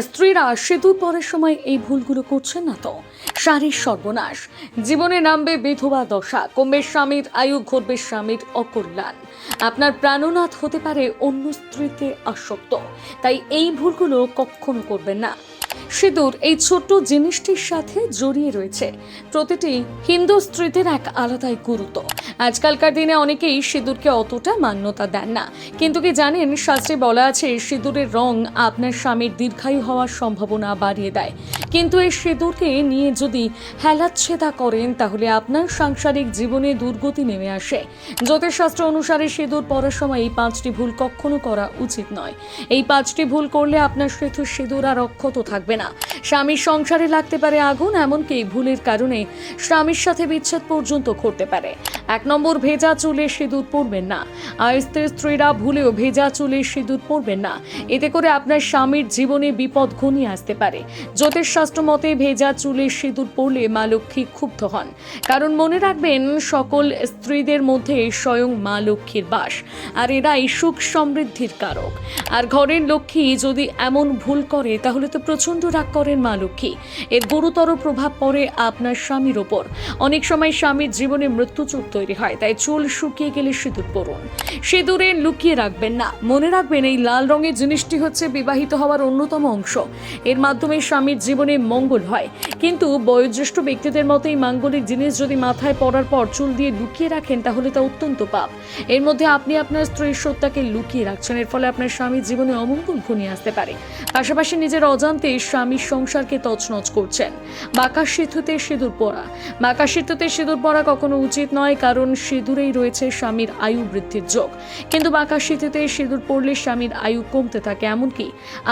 স্ত্রীরা সেতুর পরের সময় এই ভুলগুলো করছেন না তো। শারীর সর্বনাশ। জীবনে নামবে বিধবা দশা, কমবে স্বামীর আয়ু, ঘটবে স্বামীর অকল্যাণ। আপনার প্রাণনাথ হতে পারে অন্য স্ত্রীতে আসক্ত। তাই এই ভুলগুলো কখনো করবেন না। সিঁদুর এই ছোট্ট জিনিসটির সাথে জড়িয়ে রয়েছে। প্রতিটি হিন্দু স্ত্রীদের এক আলাদাই গুরুত্ব। আজকালকার দিনে অনেকেই সিঁদুরকে অতটা মান্যতা দেন না। কিন্তু কি জানেন, শাস্ত্রে বলা আছে, সিঁদুরের রং আপনার স্বামীর দীর্ঘায়ু হওয়ার সম্ভাবনা বাড়িয়ে দেয়। কিন্তু এই সিঁদুরকে নিয়ে যদি হেলাচ্ছেদা করেন, তাহলে আপনার সাংসারিক জীবনে দুর্গতি নেমে আসে। জ্যোতিষশাস্ত্র অনুসারে সিঁদুর পরার সময় এই পাঁচটি ভুল কখনো করা উচিত নয়। এই পাঁচটি ভুল করলে আপনার সেতু সিঁদুর আর অক্ষত থাকবে না। স্বামীর সংসারে লাগতে পারে আগুন, এমনকি ভুলের কারণে স্বামীর সাথে বিচ্ছেদ পর্যন্ত ঘটতে পারে। এক নম্বর ভেজা চুলে সিঁদুর পরবেন না। আর স্ত্রী স্ত্রীরা ভুলেও ভেজা চুলে সিঁদুর পরবেন না। এতে করে আপনার স্বামীর জীবনে বিপদ ঘনিয়ে আসতে পারে। জ্যোতিষশাস্ত্র মতে ভেজা চুলে সিঁদুর পরলে মা লক্ষ্মী ক্ষুব্ধ হন। কারণ মনে রাখবেন, সকল স্ত্রীদের মধ্যে স্বয়ং মা লক্ষ্মীর বাস। আর এরাই সুখ সমৃদ্ধির কারক। আর ঘরের লক্ষ্মী যদি এমন ভুল করে, তাহলে তো প্রচণ্ড রাগ করেন মা লক্ষ্মী। এর গুরুতর প্রভাব পড়ে আপনার স্বামীর ওপর। অনেক সময় স্বামীর জীবনে মৃত্যুচোট তৈরি হয়, তাই চুল শুকিয়ে গেলে সিঁদুর পরুন। সিঁদুরে লুকিয়ে রাখবেন না, মনে রাখবেন এই লাল রঙের জিনিসটি হচ্ছে বিবাহিত হওয়ার অন্যতম অংশ। এর মাধ্যমে স্বামীর জীবনে মঙ্গল হয়। কিন্তু বয়োজ্যেষ্ঠ ব্যক্তিদের মতো এই মাঙ্গলিক জিনিস যদি মাথায় পড়ার পর চুল দিয়ে লুকিয়ে রাখেন, তাহলে তা অত্যন্ত পাপ। এর মধ্যে আপনি আপনার স্ত্রীর সত্তাকে লুকিয়ে রাখছেন, এর ফলে আপনার স্বামীর জীবনে অমঙ্গল ঘনিয়ে আসতে পারে। পাশাপাশি নিজের অজান্তে স্বামীর সংসারকে তছনছ করছেন। বাঁকা সেতুতে সিঁদুর পরা। বাঁকা সেতুতে সিঁদুর পরা কখনো উচিত নয় কারণ সিঁদুরেই রয়েছে স্বামীর আয়ু বৃদ্ধির যোগ। কিন্তু বাঁকা সেতুতে সিঁদুর পড়লে স্বামীর আয়ু কমতে থাকে, এমনকি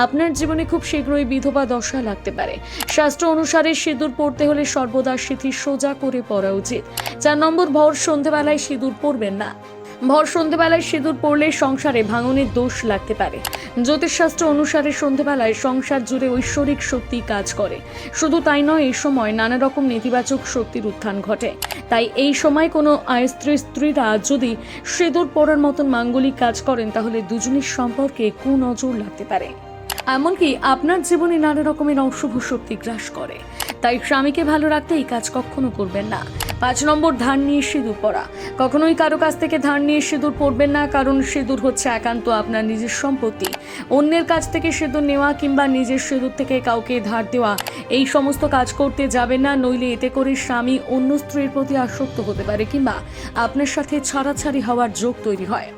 আপনার জীবনে খুব শীঘ্রই বিধবা দশা লাগতে পারে। শাস্ত্র অনুসারে সিঁদুর পড়তে হলে সর্বদা সিঁথি সোজা করে পড়া উচিত। চার নম্বর ভর সন্ধেবেলায় সিঁদুর পড়বেন না। ভর সন্ধেবেলায় সিঁদুর পড়লে সংসারে ভাঙনের দোষ লাগতে পারে। জ্যোতিষশাস্ত্র অনুসারে সন্ধেবেলায় সংসার জুড়ে ঐশ্বরিক শক্তি কাজ করে। শুধু তাই নয় এই সময় নানা রকম নেতিবাচক শক্তির উত্থান ঘটে। তাই এই সময় কোনো স্ত্রী স্ত্রীরা যদি সিঁদুর পড়ার মতন মাঙ্গলিক কাজ করেন, তাহলে দুজনের সম্পর্কে কুনজর লাগতে পারে। এমনকি আপনার জীবনে নানা রকমের অশুভ শক্তি গ্রাস করে। তাই স্বামীকে ভালো রাখতে এই কাজ কখনো করবেন না। পাঁচ নম্বর, ধান নিয়ে সিঁদুর পরা কখনোই কারও কাছ থেকে ধান নিয়ে সিঁদুর পরবেন না, কারণ সিঁদুর হচ্ছে একান্ত আপনার নিজের সম্পত্তি। অন্যের কাছ থেকে সিঁদুর নেওয়া কিংবা নিজের সিঁদুর থেকে কাউকে ধার দেওয়া, এই সমস্ত কাজ করতে যাবেন না, নইলে এতে করে স্বামী অন্য স্ত্রীর প্রতি আসক্ত হতে পারে কিংবা আপনার সাথে ছাড়াছাড়ি হওয়ার যোগ তৈরি হয়।